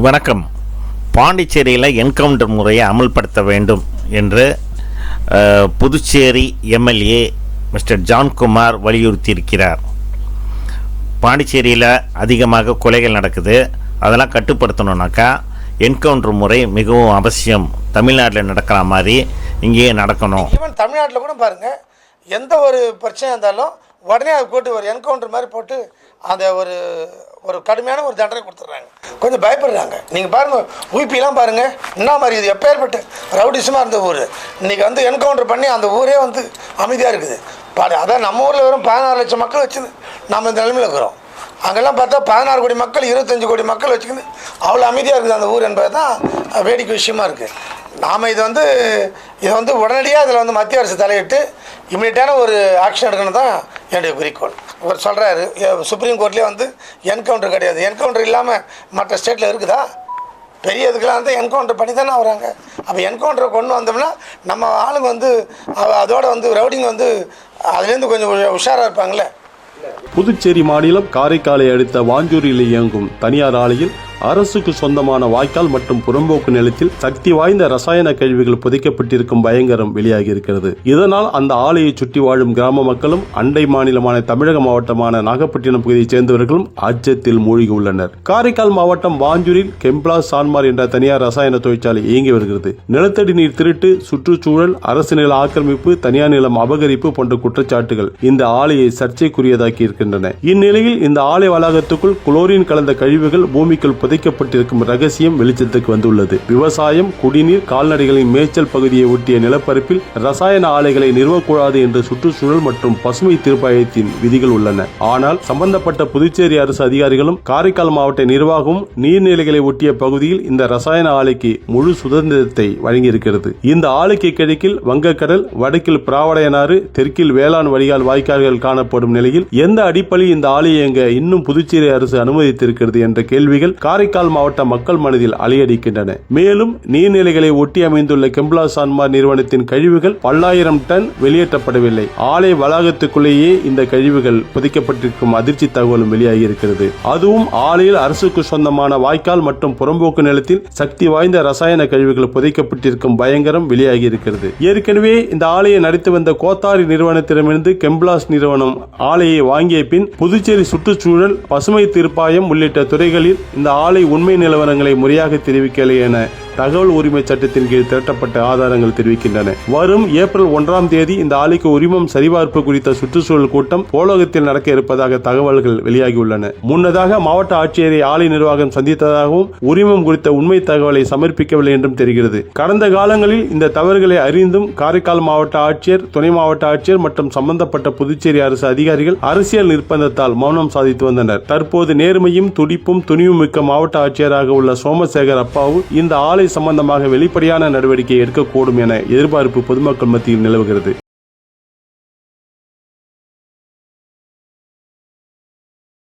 வணக்கம். பாண்டிச்சேரியில் என்கவுண்டர் முறையை அமல்படுத்த வேண்டும் என்று புதுச்சேரி எம்எல்ஏ மிஸ்டர் ஜான்குமார் வலியுறுத்தியிருக்கிறார். பாண்டிச்சேரியில் அதிகமாக கொலைகள் நடக்குது. அதெல்லாம் கட்டுப்படுத்தணுன்னாக்கா என்கவுண்டர் முறை மிகவும் அவசியம். தமிழ்நாட்டில் நடக்கிற மாதிரி இங்கேயே நடக்கணும். ஈவன் தமிழ்நாட்டில் கூட பாருங்க எந்த ஒரு பிரச்சனையாக இருந்தாலும் உடனே அது போட்டு ஒரு என்கவுண்டர் மாதிரி போட்டு அந்த ஒரு ஒரு கடுமையான ஒரு தண்டனை கொடுத்துட்றாங்க. கொஞ்சம் பயப்படுறாங்க. நீங்கள் பாருங்கள் ஊபிலாம் பாருங்கள் என்ன மாதிரி இது? எப்பேற்பட்டு ரவுடிசமாக இருந்த ஊர். இன்றைக்கி வந்து என்கவுண்டர் பண்ணி அந்த ஊரே வந்து அமைதியாக இருக்குது. பாடு அதான் நம்ம ஊரில் வெறும் பதினாறு லட்சம் மக்கள் வச்சு நம்ம இந்த நிலைமையில் இருக்கிறோம். அங்கெல்லாம் பார்த்தா பதினாறு கோடி மக்கள் இருபத்தஞ்சி கோடி மக்கள் வச்சுக்கின்னு அவ்வளோ அமைதியாக இருக்குது அந்த ஊர் என்பது தான் வேடிக்கை விஷயமா இருக்குது நாம் இது வந்து இதை வந்து உடனடியாக இதில் வந்து மத்திய அரசு தலையிட்டு இம்மிடியட்டான ஒரு ஆக்ஷன் எடுக்கணும் தான் என்னுடைய குறிக்கோள். இவர் சொல்கிறாரு சுப்ரீம் கோர்ட்லேயே வந்து என்கவுண்டர் கிடையாது. என்கவுண்டர் இல்லாமல் மற்ற ஸ்டேட்டில் இருக்குதா? பெரிய இதுக்கெலாம் வந்து என்கவுண்டர் பண்ணி தானே வராங்க. அப்போ என்கவுண்டரை கொண்டு வந்தோம்னா நம்ம ஆளுங்க வந்து அதோட வந்து ரவுடிங் வந்து அதுலேருந்து கொஞ்சம் உஷாராக இருப்பாங்களே? புதுச்சேரி மாநிலம் காரைக்காலை அடுத்த வாஞ்சூரில் இயங்கும் தனியார் ஆலையில் அரசுக்கு சொந்தமான வாய்க்கால் மற்றும் புறம்போக்கு நிலத்தில் சக்தி வாய்ந்த ரசாயன கழிவுகள் புதைக்கப்பட்டிருக்கும் பயங்கரம் வெளியாகி இருக்கிறது இதனால் அந்த ஆலையை சுற்றி வாழும் கிராம மக்களும் அண்டை மாநிலமான தமிழக மாவட்டமான நாகப்பட்டினம் பகுதியைச் சேர்ந்தவர்களும் அச்சத்தில் மூழ்கி உள்ளனர் காரைக்கால் மாவட்டம் வாஞ்சூரில் கெம்ப்ளா சான்மார் என்ற தனியார் ரசாயன தொழிற்சாலை இயங்கி வருகிறது. நிலத்தடி நீர் திருட்டு சுற்றுச்சூழல் அரசு நில ஆக்கிரமிப்பு தனியார் நிலம் அபகரிப்பு போன்ற குற்றச்சாட்டுகள் இந்த ஆலையை சர்ச்சைக்குரியதாக்கி இருக்கின்றன இந்நிலையில் இந்த ஆலை வளாகத்துக்குள் குளோரின் கலந்த கழிவுகள் பூமிக்குள் புதைக்கப்பட்டிருக்கும் ரகசியம் வெளிச்சத்துக்கு வந்துள்ளது. விவசாயம் குடிநீர் கால்நடைகளின் மேய்ச்சல் பகுதியை ஒட்டிய நிலப்பரப்பில் ரசாயன ஆலைகளை நிறுவக்கூடாது என்று சுற்றுச்சூழல் மற்றும் பசுமை தீர்ப்பாயத்தின் விதிகள் உள்ளன. ஆனால் சம்பந்தப்பட்ட புதுச்சேரி அரசு அதிகாரிகளும் காரைக்கால் மாவட்ட நிர்வாகமும் நீர்நிலைகளை ஒட்டிய பகுதியில் இந்த ரசாயன ஆலைக்கு முழு சுதந்திரத்தை வழங்கியிருக்கிறது. இந்த ஆலைக்கு கிழக்கில் வங்கக்கடல் வடக்கில் பிராவடையனாறு தெற்கில் வேளாண் வடிகால் வாய்க்கால்கள் காணப்படும் நிலையில் எந்த அடிப்படையில் இந்த ஆலை இயங்க இன்னும் புதுச்சேரி அரசு அனுமதித்திருக்கிறது என்ற கேள்விகள் காரைக்கால் மாவட்ட மக்கள் மனதில் அலையடிக்கின்றன. மேலும் நீர்நிலைகளை ஒட்டி அமைந்துள்ள கெம்ப்ளா சான்மார் நிறுவனத்தின் கழிவுகள் பல்லாயிரம் டன் வெளியேற்றப்படவில்லை. ஆலை வளாகத்துக்குள்ளேயே இந்த கழிவுகள் புதைக்கப்பட்டிருக்கும் அதிர்ச்சி தகவலும் வெளியாகி இருக்கிறது அதுவும் ஆலையில் அரசுக்கு சொந்தமான வாய்க்கால் மற்றும் புறம்போக்கு நிலத்தில் சக்தி வாய்ந்த ரசாயன கழிவுகள் புதைக்கப்பட்டிருக்கும் பயங்கரம் வெளியாகி இருக்கிறது ஏற்கனவே இந்த ஆலையை நடத்தி வந்த கோத்தாரி நிறுவனத்திடமிருந்து கெம்ப்ளாஸ் நிறுவனம் ஆலையை வாங்கிய பின் புதுச்சேரி சுற்றுச்சூழல் பசுமை தீர்ப்பாயம் உள்ளிட்ட துறைகளில் இந்த ஆலை உண்மை நிலவரங்களை முறையாக தெரிவிக்கலை என தகவல் உரிமை சட்டத்தின் கீழ் திரட்டப்பட்ட ஆதாரங்கள் தெரிவிக்கின்றன. வரும் ஏப்ரல் ஒன்றாம் தேதி இந்த ஆலைக்கு உரிமம் சரிபார்ப்பு குறித்த சுற்றுச்சூழல் கூட்டம் போலோகத்தில் நடக்க இருப்பதாக தகவல்கள் வெளியாகியுள்ளன. முன்னதாக மாவட்ட ஆட்சியரை ஆலை நிர்வாகம் சந்தித்ததாகவும் உரிமம் குறித்த உண்மை தகவலை சமர்ப்பிக்கவில்லை என்றும் தெரிகிறது. கடந்த காலங்களில் இந்த தவறுகளை அறிந்தும் காரைக்கால் மாவட்ட ஆட்சியர் துணை மாவட்ட ஆட்சியர் மற்றும் சம்பந்தப்பட்ட புதுச்சேரி அரசு அதிகாரிகள் அரசியல் நிர்பந்தத்தால் மௌனம் சாதித்து வந்தனர். தற்போது நேர்மையும் துடிப்பும் துணிவும் மிக்க மாவட்ட ஆட்சியராக உள்ள சோமசேகர் அப்பாவு இந்த ஆலை சம்பந்தமாக வெளிப்படையான நடவடிக்கை எடுக்கக்கூடும் என எதிர்பார்ப்பு பொதுமக்கள் மத்தியில் நிலவுகிறது.